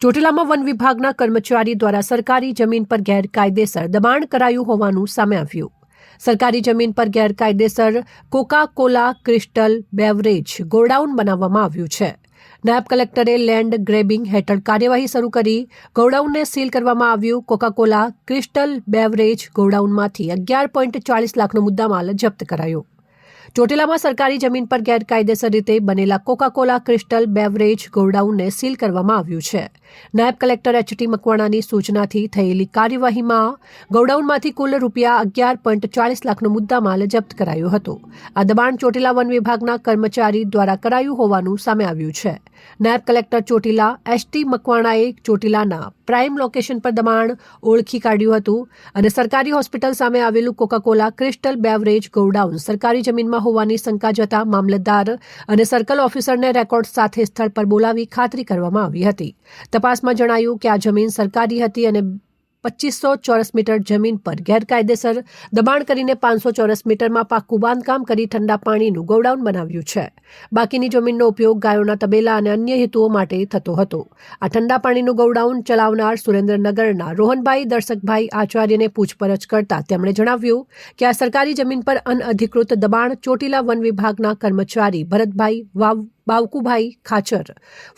ચોટીલામાં one વિભાગના કર્મચારી દ્વારા સરકારી જમીન પર ગેરકાયદેસર દબાણ કરાયું હોવાનું સામે આવ્યું. સરકારી જમીન પર ગેરકાયદેસર Coca Cola crystal, beverage, godown બનાવવામાં આવ્યું છે. નાયબ કલેક્ટરે લેન્ડ ગ્રેબિંગ હેઠળ કાર્યવાહી શરૂ કરી. ગોડાઉનને સીલ કરવામાં આવ્યું. કોકા કોલા ક્રિસ્ટલ, બેવરેજ ગોડાઉનમાંથી અગિયાર પોઈન્ટ ચાળીસ લાખનો મુદ્દામાલ જપ્ત કરાયો. ચોટીલામાં સરકારી જમીન પર ગેરકાયદેસર રીતે બનેલા કોકા કોલા ક્રિસ્ટલ, બેવરેજ ગોડાઉનને સીલ કરવામાં આવ્યું છે. નાયબ કલેક્ટર એચ ટી મકવાણાની સૂચનાથી થયેલી કાર્યવાહીમાં ગોડાઉનમાંથી કુલ રૂપિયા અગિયાર પોઈન્ટ ચાળીસ લાખનો મુદ્દામાલ જપ્ત કરાયો હતો. આ દબાણ ચોટીલા વન વિભાગના કર્મચારી દ્વારા કરાયું હોવાનું સામે આવ્યું છે. નાયબ કલેક્ટર ચોટીલા એચ ટી મકવાણાએ ચોટીલાના પ્રાઇમ લોકેશન પર દબાણ ઓળખી કાઢ્યું હતું અને સરકારી હોસ્પિટલ સામે આવેલું કોકાકોલા ક્રિસ્ટલ બેવરેજ ગોડાઉન સરકારી જમીનમાં હોવાની શંકા જતા મામલતદાર અને સર્કલ ઓફિસરને રેકોર્ડ સાથે સ્થળ પર બોલાવી ખાતરી કરવામાં આવી હતી. તપાસમાં જણાયું કે આ જમીન સરકારી હતી અને પચીસો ચોરસ મીટર જમીન પર ગેરકાયદેસર દબાણ કરીને પાંચસો ચોરસ મીટરમાં પાક્કું બાંધકામ કરી ઠંડા પાણીનું ગોડાઉન બનાવ્યું છે. બાકીની જમીનનો ઉપયોગ ગાયોના તબેલા અને અન્ય હેતુઓ માટે થતો હતો. આ ઠંડા પાણીનું ગોડાઉન ચલાવનાર સુરેન્દ્રનગરના રોહનભાઈ, દર્શકભાઈ આચાર્યને પૂછપરછ કરતા તેમણે જણાવ્યું કે આ સરકારી જમીન પર અનઅધિકૃત દબાણ ચોટીલા વન વિભાગના કર્મચારી ભરતભાઈ વાવ બાવકુભાઈ ખાચર.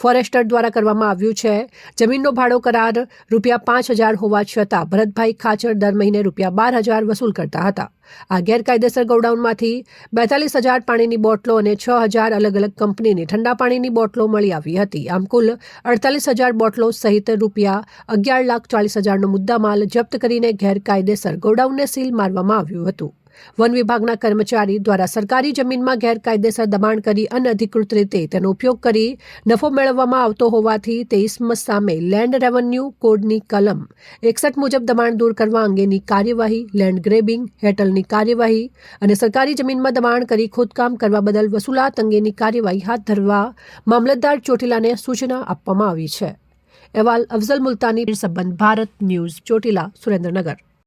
ફોરેસ્ટર દ્વારા કરવામાં આવ્યું છે, જમીનનો ભાડો કરાર રૂપિયા પાંચ હજાર હોવા છતાં ભરતભાઈ ખાચર દર મહિને રૂપિયા બાર હજાર વસૂલ કરતા હતા. આ ગેરકાયદેસર ગોડાઉનમાંથી બેતાલીસ હજાર પાણીની બોટલો અને છ હજાર અલગ અલગ કંપનીની ઠંડા પાણીની બોટલો મળી આવી હતી. આમ કુલ અડતાલીસ હજાર બોટલો સહિત રૂપિયા અગિયાર લાખ ચાલીસ હજારનો મુદ્દામાલ જપ્ત કરીને ગેરકાયદેસર ગોડાઉનને સીલ મારવામાં આવ્યું હતું. વન વિભાગના કર્મચારી દ્વારા સરકારી જમીનમાં ગેરકાયદેસર દબાણ કરી અનઅધિકૃત રીતે તેનો ઉપયોગ કરી નફો મેળવવામાં આવતો હોવાથી તે ઇસ્મ સામે લેન્ડ રેવન્યુ કોડની કલમ એકસઠ મુજબ દબાણ દૂર કરવા અંગેની કાર્યવાહી, લેન્ડ ગ્રેબિંગ હેઠળની કાર્યવાહી અને સરકારી જમીનમાં દબાણ કરી ખોદકામ કરવા બદલ વસૂલાત અંગેની કાર્યવાહી હાથ ધરવા મામલતદાર ચોટીલાને સૂચના આપવામાં આવી છે. અહેવાલ અફઝલ મુલતાની સંબંધ ભારત ન્યૂઝ ચોટીલા સુરેન્દ્રનગર.